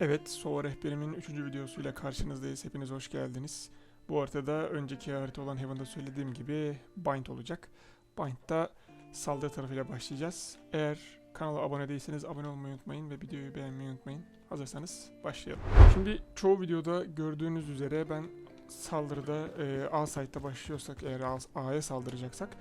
Evet, Sova rehberimin 3. videosuyla karşınızdayız. Hepiniz hoş geldiniz. Bu haritada önceki harita olan Heaven'da söylediğim gibi Bind olacak. Bind'da saldırı tarafıyla başlayacağız. Eğer kanala abone değilseniz abone olmayı unutmayın ve videoyu beğenmeyi unutmayın. Hazırsanız başlayalım. Şimdi çoğu videoda gördüğünüz üzere ben saldırıda e, A site'da başlıyorsak eğer A'ya saldıracaksak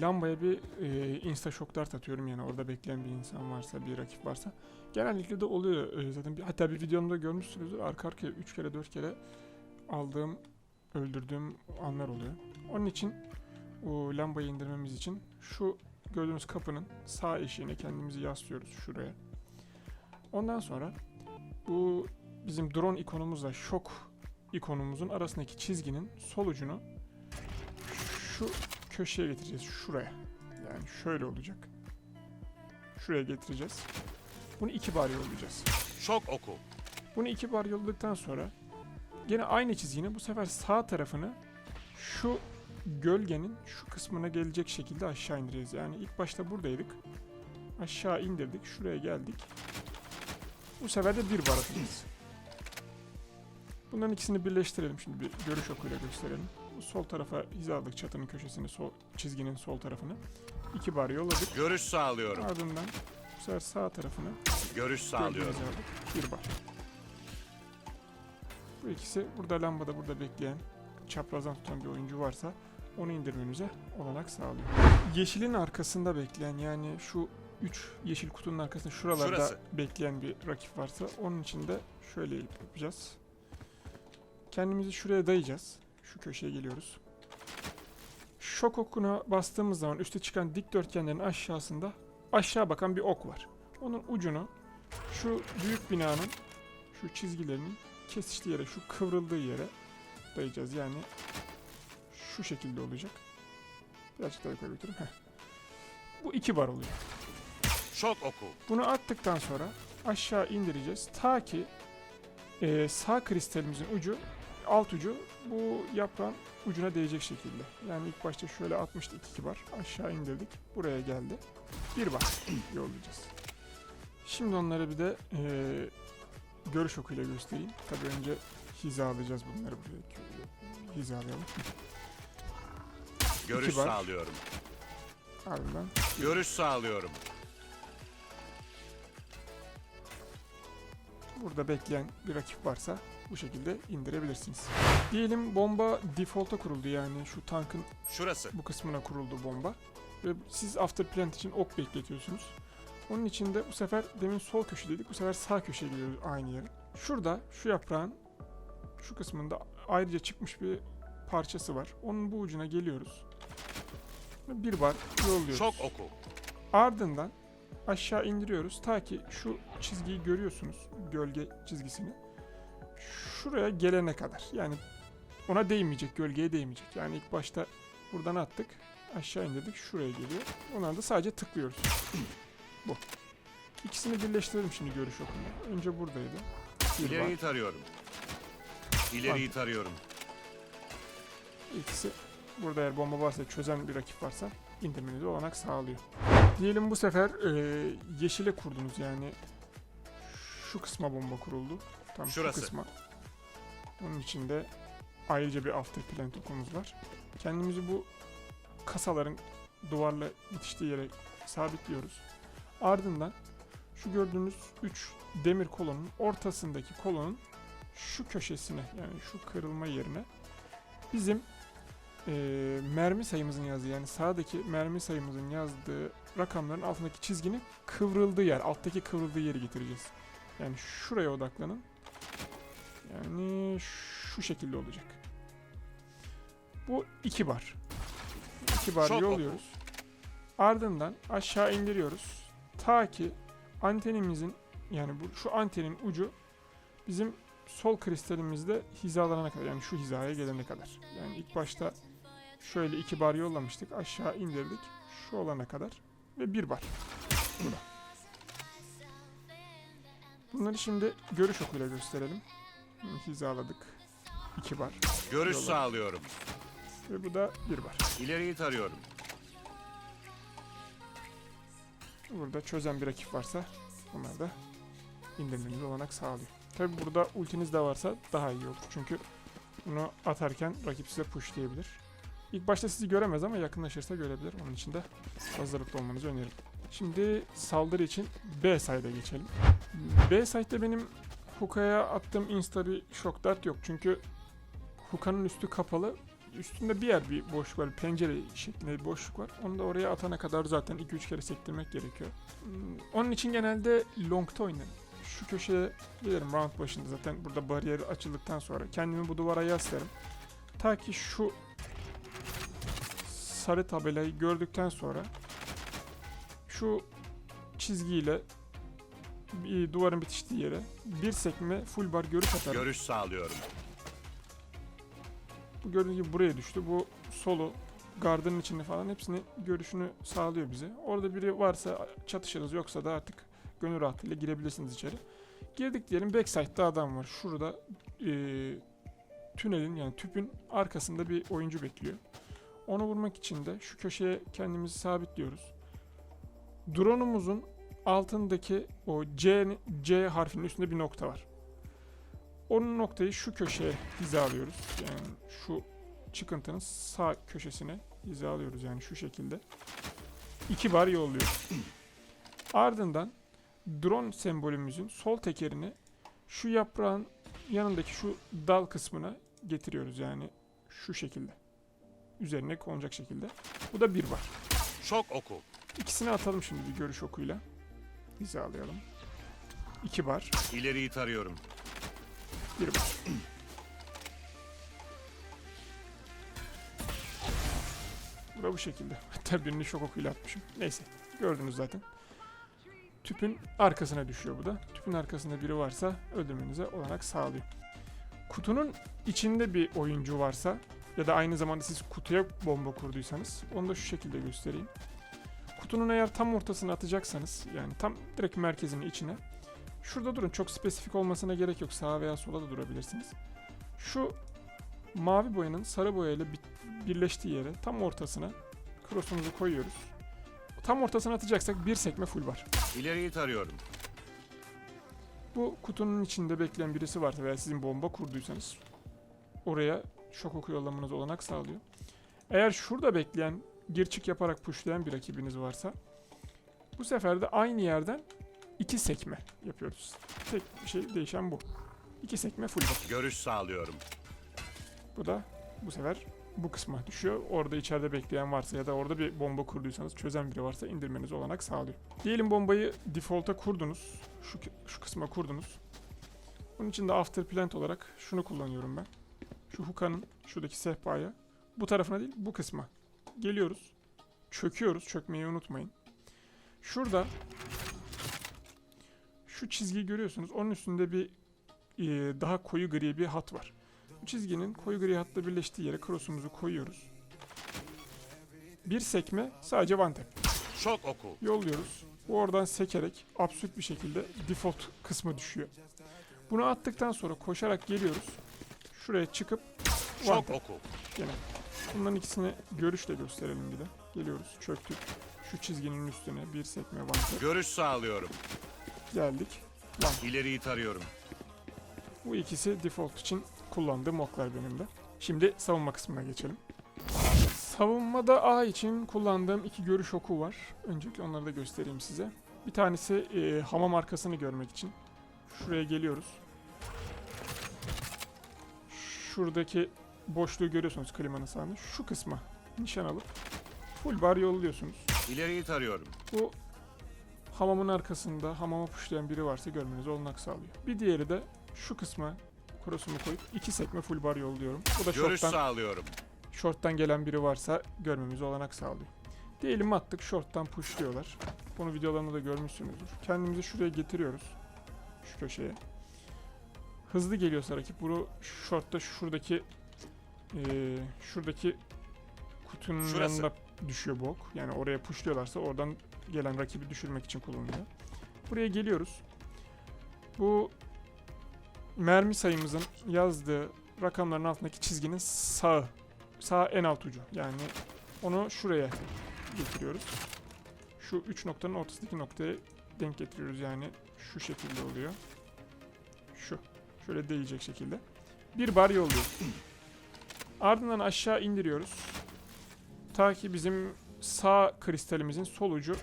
lambaya bir e, insta shock dart atıyorum yani orada bekleyen bir insan varsa bir rakip varsa Genellikle de oluyor e, zaten. Bir, hatta bir videomda görmüşsünüzdür. Arka arkaya 3 kere 4 kere aldığım, öldürdüğüm anlar oluyor. Onun için o lambayı indirmemiz için şu gördüğünüz kapının sağ eşiğine kendimizi yaslıyoruz şuraya. Ondan sonra bu bizim drone ikonumuzla şok ikonumuzun arasındaki çizginin sol ucunu şu köşeye getireceğiz. Şuraya. Yani şöyle olacak. Şuraya getireceğiz. Bunu iki bar yollayacağız. Şok oku. Bunu iki bar yolladıktan sonra gene aynı çizginin bu sefer sağ tarafını şu gölgenin şu kısmına gelecek şekilde aşağı indireceğiz. Yani ilk başta buradaydık. Aşağı indirdik. Şuraya geldik. Bu sefer de bir bar atacağız. Bunların ikisini birleştirelim. Şimdi bir görüş okuyla gösterelim. Sol tarafa hizaladık çatının köşesini, sol çizginin sol tarafını. İki bar yolladık. Görüş sağlıyorum. Ardından bu sefer sağ tarafını Görüş sağlıyorum. Aldık. Bir bar. Bu ikisi burada lambada burada bekleyen çaprazdan tutan bir oyuncu varsa onu indirmemize olanak sağlıyor. Yeşilin arkasında bekleyen yani şu 3 yeşil kutunun arkasında şuralarda Şurası. bekleyen bir rakip varsa onun için de şöyle yapacağız. Kendimizi şuraya dayayacağız. Şu köşeye geliyoruz. Şok okuna bastığımız zaman üste çıkan dikdörtgenlerin aşağısında aşağı bakan bir ok var. Onun ucunu şu büyük binanın şu çizgilerinin kesiştiği yere, şu kıvrıldığı yere dayayacağız. Yani şu şekilde olacak. Birazcık daha yukarı götürün. Heh. Bu iki bar oluyor. Şok oku. Bunu attıktan sonra aşağı indireceğiz. Ta ki e, sağ kristalimizin ucu, alt ucu bu yaprağın ucuna değecek şekilde. Yani ilk başta şöyle atmıştık iki bar. Aşağı indirdik. Buraya geldi. Bir bar yollayacağız. Şimdi onları bir de e, görüş okuyla göstereyim. Tabii önce hizalayacağız bunları buraya. Hizalayalım. Görüş sağlıyorum. Ardından Görüş sağlıyorum. Burada bekleyen bir rakip varsa bu şekilde indirebilirsiniz. Diyelim bomba default'a kuruldu yani şu tankın Şurası. bu kısmına kuruldu bomba. Ve siz after plant için ok bekletiyorsunuz. Onun için de bu sefer demin sol köşedeydik. Bu sefer sağ köşeye gidiyoruz aynı yere. Şurada şu yaprağın şu kısmında ayrıca çıkmış bir parçası var. Onun bu ucuna geliyoruz. Bir bar yolluyoruz. Şok oku. Ardından aşağı indiriyoruz ta ki şu çizgiyi görüyorsunuz gölge çizgisini şuraya gelene kadar. Yani ona değmeyecek gölgeye değmeyecek. Yani ilk başta buradan attık aşağı indirdik şuraya geliyor. Ondan da sadece tıklıyoruz. Bu. İkisini birleştirelim şimdi görüş okumaya. Önce buradaydı. Bir İleriyi var. tarıyorum. İleriyi tarıyorum. İkisi burada eğer bomba varsa çözen bir rakip varsa indirmenize olanak sağlıyor. Diyelim bu sefer e, yeşile kurdunuz yani. Şu kısma bomba kuruldu. Tam Şurası. şu kısma. Onun içinde ayrıca bir after plant okumuz var. Kendimizi bu kasaların duvarla bitiştiği yere sabitliyoruz. Ardından şu gördüğünüz 3 demir kolonun ortasındaki kolonun şu köşesine yani şu kırılma yerine bizim eee, mermi sayımızın yazdığı yani sağdaki mermi sayımızın yazdığı rakamların altındaki çizginin kıvrıldığı yer, alttaki kıvrıldığı yeri getireceğiz. Yani şuraya odaklanın. Yani şu şekilde olacak. Bu iki bar. İki bar yolluyoruz. Ardından aşağı indiriyoruz. Ta ki antenimizin yani bu şu antenin ucu bizim sol kristalimizde hizalanana kadar yani şu hizaya gelene kadar. Yani ilk başta şöyle iki bar yollamıştık. Aşağı indirdik. Şu olana kadar. Ve bir bar. Burada. Bunları şimdi görüş okuyla gösterelim. Hizaladık. İki bar. Görüş Yola. sağlıyorum. Ve bu da bir bar. İleriyi tarıyorum. Burada çözen bir rakip varsa onlar da indirmenize olanak sağlıyor. Tabi burada ultiniz de varsa daha iyi olur. Çünkü bunu atarken rakip size pushlayabilir. İlk başta sizi göremez ama yakınlaşırsa görebilir. Onun için de hazırlıklı olmanızı öneririm. Şimdi saldırı için B side'a geçelim. B side'de benim Hookah'ya attığım insta bir shock dart yok. Çünkü Hookah'ın üstü kapalı. Üstünde bir yer bir boşluk var. Pencere şeklinde bir boşluk var. Onu da oraya atana kadar zaten 2-3 kere sektirmek gerekiyor. Hmm, Onun için genelde long'ta oynarım. Şu köşeye gelirim round başında zaten burada bariyer açıldıktan sonra. Kendimi bu duvara yaslarım. Ta ki şu sarı tabelayı gördükten sonra şu çizgiyle bir duvarın bitiştiği yere bir sekme full bar görüş atarım. Görüş sağlıyorum. Bu gördüğünüz gibi buraya düştü. Bu solu, gardının içinde falan hepsini görüşünü sağlıyor bize. Orada biri varsa çatışırız yoksa da artık gönül rahatlığıyla girebilirsiniz içeri. Girdik diyelim backside'da adam var. Şurada eee, tünelin yani tüpün arkasında bir oyuncu bekliyor. Onu vurmak için de şu köşeye kendimizi sabitliyoruz. Drone'umuzun altındaki o C, C harfinin üstünde bir nokta var. Onun noktayı şu köşeye hizalıyoruz. Yani şu çıkıntının sağ köşesine hizalıyoruz yani şu şekilde. İki bar yolluyoruz. Ardından drone sembolümüzün sol tekerini şu yaprağın yanındaki şu dal kısmına getiriyoruz yani şu şekilde. Üzerine konacak şekilde. Bu da bir bar. Şok oku. İkisini atalım şimdi bir görüş okuyla. Hizalayalım. İki bar. İleriyi tarıyorum. Bir bar. Bu da bu şekilde. Hatta birini şok okuyla atmışım. Neyse. Gördünüz zaten. Tüpün arkasına düşüyor bu da. Tüpün arkasında biri varsa öldürmenize olanak sağlıyor. Kutunun içinde bir oyuncu varsa ya da aynı zamanda siz kutuya bomba kurduysanız onu da şu şekilde göstereyim. Kutunun eğer tam ortasına atacaksanız yani tam direkt merkezinin içine Şurada durun. Çok spesifik olmasına gerek yok. Sağa veya sola da durabilirsiniz. Şu mavi boyanın sarı boyayla bi- birleştiği yere tam ortasına cross'umuzu koyuyoruz. Tam ortasına atacaksak bir sekme full var. İleriyi tarıyorum. Bu kutunun içinde bekleyen birisi varsa veya sizin bomba kurduysanız oraya şok oku yollamanız olanak sağlıyor. Eğer şurada bekleyen gir çık yaparak pushlayan bir rakibiniz varsa bu sefer de aynı yerden iki sekme yapıyoruz. Tek şey değişen bu. İki sekme full var. Görüş sağlıyorum. Bu da bu sefer bu kısma düşüyor. Orada içeride bekleyen varsa ya da orada bir bomba kurduysanız çözen biri varsa indirmeniz olanak sağlıyor. Diyelim bombayı default'a kurdunuz. Şu, şu kısma kurdunuz. Bunun için de after plant olarak şunu kullanıyorum ben. Şu hookah'nın şuradaki sehpaya bu tarafına değil bu kısma geliyoruz. Çöküyoruz. Çökmeyi unutmayın. Şurada şu çizgiyi görüyorsunuz. Onun üstünde bir e, daha koyu gri bir hat var. Bu çizginin koyu gri hatla birleştiği yere cross'umuzu koyuyoruz. Bir sekme sadece one tap. Şok oku. Yolluyoruz. Bu oradan sekerek absürt bir şekilde default kısmı düşüyor. Bunu attıktan sonra koşarak geliyoruz. Şuraya çıkıp Şok oku. Gene. Bunların ikisini görüşle gösterelim bir de. Geliyoruz çöktük. Şu çizginin üstüne bir sekme tap. Görüş sağlıyorum. Geldik. İleriyi tarıyorum. Bu ikisi default için kullandığım oklar benim de. Şimdi savunma kısmına geçelim. Savunmada A için kullandığım iki görüş oku var. Öncelikle onları da göstereyim size. Bir tanesi e, hamam arkasını görmek için. Şuraya geliyoruz. Şuradaki boşluğu görüyorsunuz klimanın sağında. Şu kısma nişan alıp full bar yolluyorsunuz. İleriyi tarıyorum. Bu hamamın arkasında hamama puşlayan biri varsa görmeniz olanak sağlıyor. Bir diğeri de şu kısma cross'umu koyup iki sekme full bar yolluyorum. Bu da Görüş short'tan, sağlıyorum. short'tan gelen biri varsa görmemize olanak sağlıyor. Diyelim attık short'tan pushluyorlar. Bunu videolarında da görmüşsünüzdür. Kendimizi şuraya getiriyoruz. Şu köşeye. Hızlı geliyorsa rakip bunu short'ta şuradaki eee, şuradaki kutunun Şurası. yanına düşüyor bu ok. Yani oraya pushluyorlarsa oradan gelen rakibi düşürmek için kullanılıyor. Buraya geliyoruz. Bu mermi sayımızın yazdığı rakamların altındaki çizginin sağı. Sağ en alt ucu. Yani onu şuraya getiriyoruz. Şu üç noktanın ortasındaki noktaya denk getiriyoruz. Yani şu şekilde oluyor. Şu. Şöyle değecek şekilde. Bir bar yolluyor. Ardından aşağı indiriyoruz. Ta ki bizim sağ kristalimizin sol ucu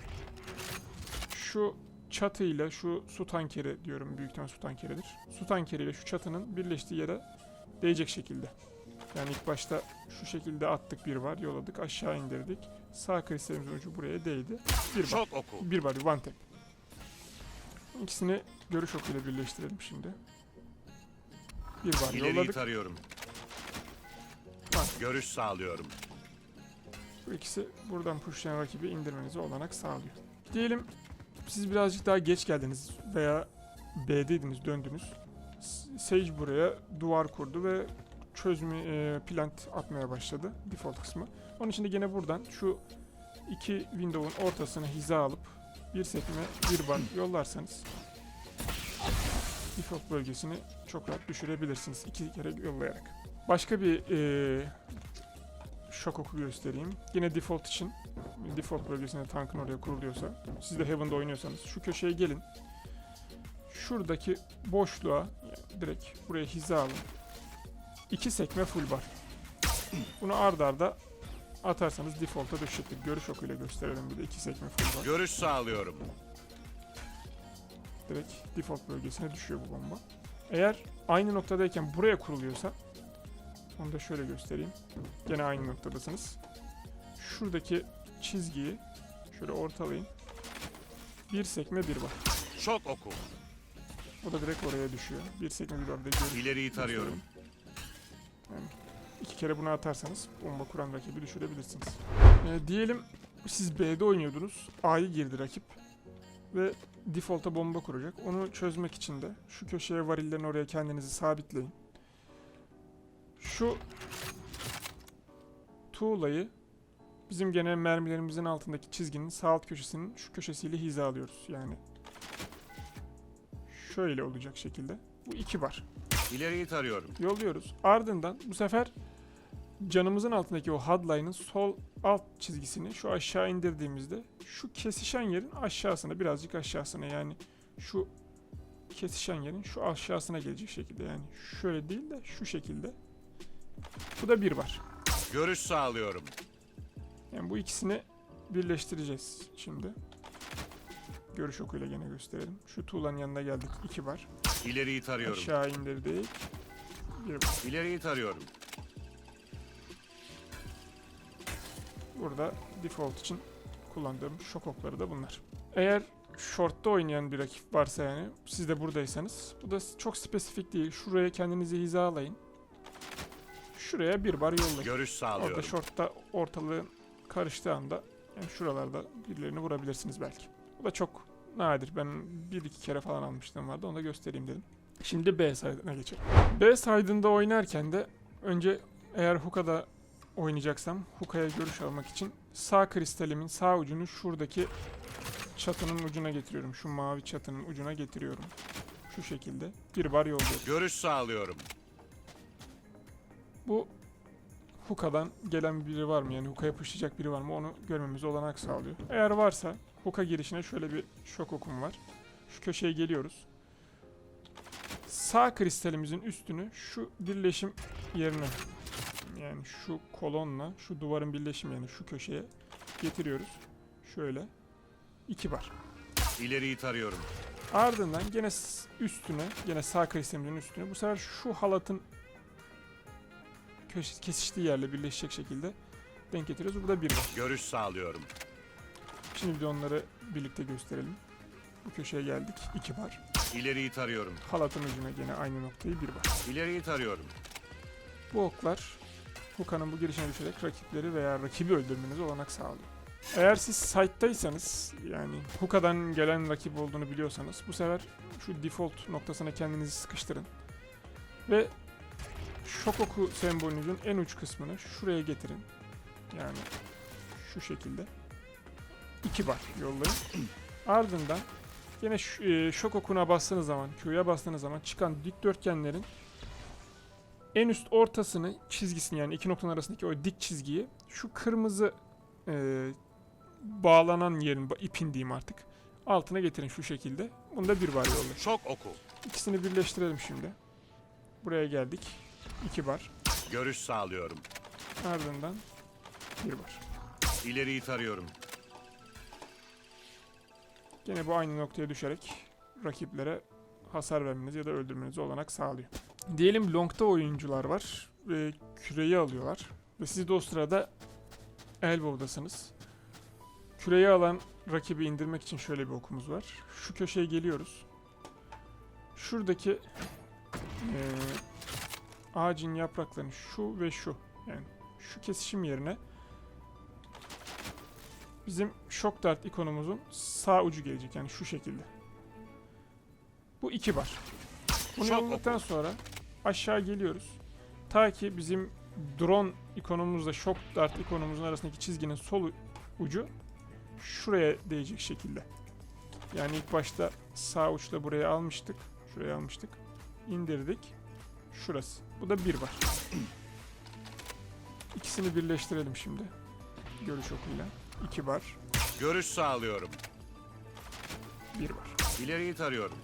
şu çatıyla şu su tankeri diyorum büyük ihtimal su tankeridir. Su tankeriyle şu çatının birleştiği yere değecek şekilde. Yani ilk başta şu şekilde attık bir var yolladık aşağı indirdik. Sağ kristalimizin ucu buraya değdi. Bir oku. Bir bar one tap. İkisini görüş okuyla birleştirelim şimdi. Bir İleriyi yolladık. tarıyorum. Görüş sağlıyorum. Bu ikisi buradan pushlayan rakibi indirmenize olanak sağlıyor. Diyelim siz birazcık daha geç geldiniz veya B'deydiniz döndünüz. Sage buraya duvar kurdu ve çözümü e, plant atmaya başladı default kısmı. Onun için de gene buradan şu iki window'un ortasına hiza alıp bir sekme bir bar yollarsanız default bölgesini çok rahat düşürebilirsiniz iki kere yollayarak. Başka bir e, şok oku göstereyim. Yine default için default bölgesinde tankın oraya kuruluyorsa siz de Heaven'da oynuyorsanız şu köşeye gelin. Şuradaki boşluğa yani direkt buraya hiza alın. İki sekme full bar. Bunu ard arda atarsanız default'a düşecektir. Görüş okuyla gösterelim bir de iki sekme full bar. Görüş sağlıyorum. Direkt default bölgesine düşüyor bu bomba. Eğer aynı noktadayken buraya kuruluyorsa onu da şöyle göstereyim. Gene aynı noktadasınız. Şuradaki çizgiyi şöyle ortalayın. Bir sekme bir var. Şok oku. O da direkt oraya düşüyor. Bir sekme bir var. İleriyi tarıyorum. Yani iki kere bunu atarsanız bomba kuran rakibi düşürebilirsiniz. Ee, diyelim siz B'de oynuyordunuz. A'yı girdi rakip. Ve default'a bomba kuracak. Onu çözmek için de şu köşeye varillerin oraya kendinizi sabitleyin. Şu tuğlayı bizim gene mermilerimizin altındaki çizginin sağ alt köşesinin şu köşesiyle hizalıyoruz. Yani şöyle olacak şekilde. Bu iki var İleriyi tarıyorum. yolluyoruz. Ardından bu sefer canımızın altındaki o hardline'ın sol alt çizgisini şu aşağı indirdiğimizde şu kesişen yerin aşağısına birazcık aşağısına yani şu kesişen yerin şu aşağısına gelecek şekilde yani şöyle değil de şu şekilde. Bu da bir var. Görüş sağlıyorum. Yani bu ikisini birleştireceğiz şimdi. Görüş okuyla gene gösterelim. Şu tuğlanın yanına geldik. iki var. İleriyi tarıyorum. Aşağı indirdik. Bir var. İleriyi tarıyorum. Burada default için kullandığım şok okları da bunlar. Eğer short'ta oynayan bir rakip varsa yani siz de buradaysanız bu da çok spesifik değil. Şuraya kendinizi hizalayın. Şuraya bir bar yollayın. Görüş Orada sağlıyorum. short'ta ortalığın karıştığı anda yani şuralarda birilerini vurabilirsiniz belki. Bu da çok nadir. Ben bir iki kere falan almıştım vardı. Onu da göstereyim dedim. Şimdi B side'ına geçelim. B side'ında oynarken de önce eğer hookah'da oynayacaksam hookah'ya görüş almak için sağ kristalimin sağ ucunu şuradaki çatının ucuna getiriyorum. Şu mavi çatının ucuna getiriyorum. Şu şekilde bir bar yolluyorum. Görüş sağlıyorum. Bu Huka'dan gelen biri var mı? Yani Huka'ya yapışacak biri var mı? Onu görmemize olanak sağlıyor. Eğer varsa Huka girişine şöyle bir şok okum var. Şu köşeye geliyoruz. Sağ kristalimizin üstünü şu birleşim yerine yani şu kolonla şu duvarın birleşim yani şu köşeye getiriyoruz. Şöyle. iki bar. İleriyi tarıyorum. Ardından gene üstüne, gene sağ kristalimizin üstüne bu sefer şu halatın kesiştiği yerle birleşecek şekilde denk getiriyoruz. Burada bir var. Görüş sağlıyorum. Şimdi bir de onları birlikte gösterelim. Bu köşeye geldik. iki var. İleriyi tarıyorum. Halatın ucuna gene aynı noktayı bir var. İleriyi tarıyorum. Bu oklar Huka'nın bu girişine düşerek rakipleri veya rakibi öldürmenize olanak sağlıyor. Eğer siz site'daysanız yani Huka'dan gelen rakip olduğunu biliyorsanız bu sefer şu default noktasına kendinizi sıkıştırın. Ve şok oku sembolünüzün en uç kısmını şuraya getirin. Yani şu şekilde. iki bar yollayın. Ardından yine e, şok okuna bastığınız zaman, Q'ya bastığınız zaman çıkan dikdörtgenlerin en üst ortasını çizgisini yani iki noktanın arasındaki o dik çizgiyi şu kırmızı e, bağlanan yerin ipin diyeyim artık altına getirin şu şekilde Bunda bir var yolda. Şok oku. İkisini birleştirelim şimdi. Buraya geldik. 2 bar. Görüş sağlıyorum. Ardından bir var. İleriyi tarıyorum. Gene bu aynı noktaya düşerek rakiplere hasar vermeniz ya da öldürmenize olanak sağlıyor. Diyelim long'da oyuncular var ve küreyi alıyorlar. Ve siz de o sırada elbow'dasınız. Küreyi alan rakibi indirmek için şöyle bir okumuz var. Şu köşeye geliyoruz. Şuradaki eee, ağacın yapraklarını şu ve şu yani şu kesişim yerine bizim shock dart ikonumuzun sağ ucu gelecek yani şu şekilde. Bu iki bar. Bunu Şok aldıktan sonra aşağı geliyoruz. Ta ki bizim drone ikonumuzla shock dart ikonumuzun arasındaki çizginin sol ucu şuraya değecek şekilde. Yani ilk başta sağ uçla buraya almıştık. Şuraya almıştık. İndirdik. Şurası. Bu da bir var. İkisini birleştirelim şimdi. Görüş okuyla. 2 bar, Görüş sağlıyorum. 1 var. İleriyi tarıyorum.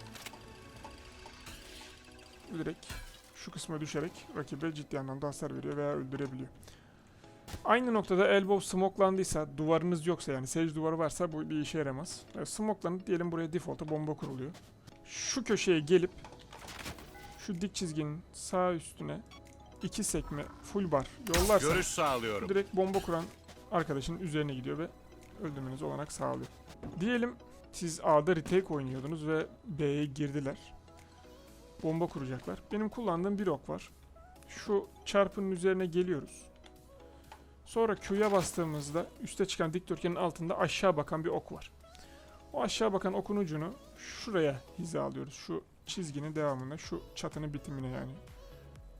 Direkt şu kısma düşerek rakibe ciddi anlamda hasar veriyor veya öldürebiliyor. Aynı noktada elbow smoklandıysa, duvarınız yoksa yani sage duvarı varsa bu bir işe yaramaz. Yani smoklanıp diyelim buraya default'a bomba kuruluyor. Şu köşeye gelip şu dik çizginin sağ üstüne iki sekme full bar yollarsanız Görüş sağlıyorum. direkt bomba kuran arkadaşın üzerine gidiyor ve öldürmenize olanak sağlıyor. Diyelim siz A'da retake oynuyordunuz ve B'ye girdiler. Bomba kuracaklar. Benim kullandığım bir ok var. Şu çarpının üzerine geliyoruz. Sonra Q'ya bastığımızda üste çıkan dikdörtgenin altında aşağı bakan bir ok var. O aşağı bakan okun ucunu şuraya hizalıyoruz. Şu çizginin devamında, şu çatının bitimine yani.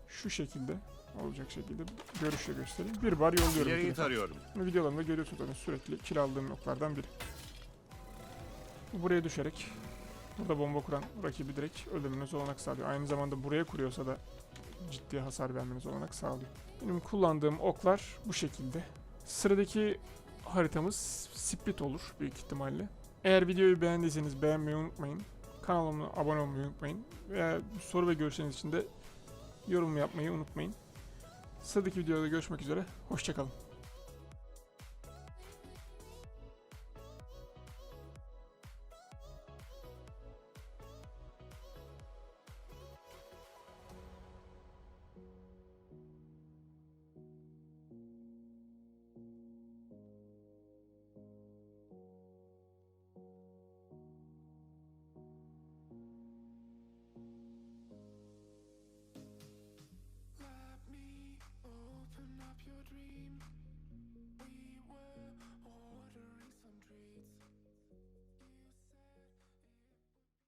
Şu şekilde olacak şekilde görüşle göstereyim. Bir bar yolluyorum. Direkt. tarıyorum. Bunu videolarımda görüyorsunuz zaten sürekli kill aldığım oklardan biri. Bu buraya düşerek burada bomba kuran rakibi direkt öldürmeniz olanak sağlıyor. Aynı zamanda buraya kuruyorsa da ciddi hasar vermeniz olanak sağlıyor. Benim kullandığım oklar bu şekilde. Sıradaki haritamız split olur büyük ihtimalle. Eğer videoyu beğendiyseniz beğenmeyi unutmayın. Kanalıma abone olmayı unutmayın. Veya soru ve görüşleriniz için de yorum yapmayı unutmayın. Sıradaki videoda görüşmek üzere. Hoşçakalın.